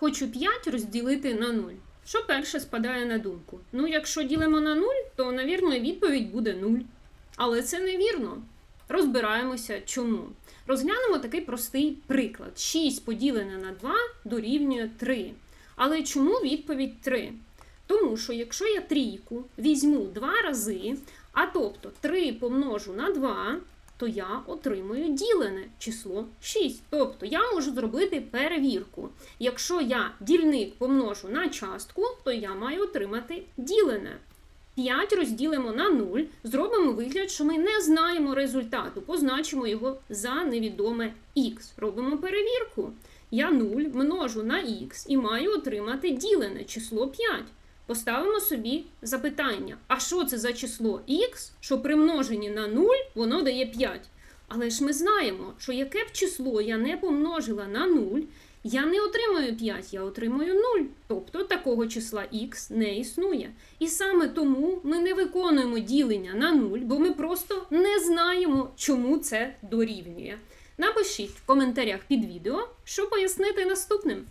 Хочу 5 розділити на 0. Що перше спадає на думку? Ну, якщо ділимо на 0, то, навірно, відповідь буде 0. Але це невірно. Розбираємося чому. Розглянемо такий простий приклад: 6 поділене на 2 дорівнює 3. Але чому відповідь 3? Тому що якщо я трійку візьму два рази, а тобто 3 помножу на 2, то я отримую ділене число 6. Тобто я можу зробити перевірку. Якщо я дільник помножу на частку, то я маю отримати ділене. 5 розділимо на 0, зробимо вигляд, що ми не знаємо результату, позначимо його за невідоме х. Робимо перевірку. Я 0 множу на х і маю отримати ділене число 5. Поставимо собі запитання: а що це за число х, що при множенні на 0 воно дає 5? Але ж ми знаємо, що яке б число я не помножила на 0, я не отримаю 5, я отримую 0. Тобто такого числа х не існує. І саме тому ми не виконуємо ділення на 0, бо ми просто не знаємо, чому це дорівнює. Напишіть в коментарях під відео, що пояснити наступним.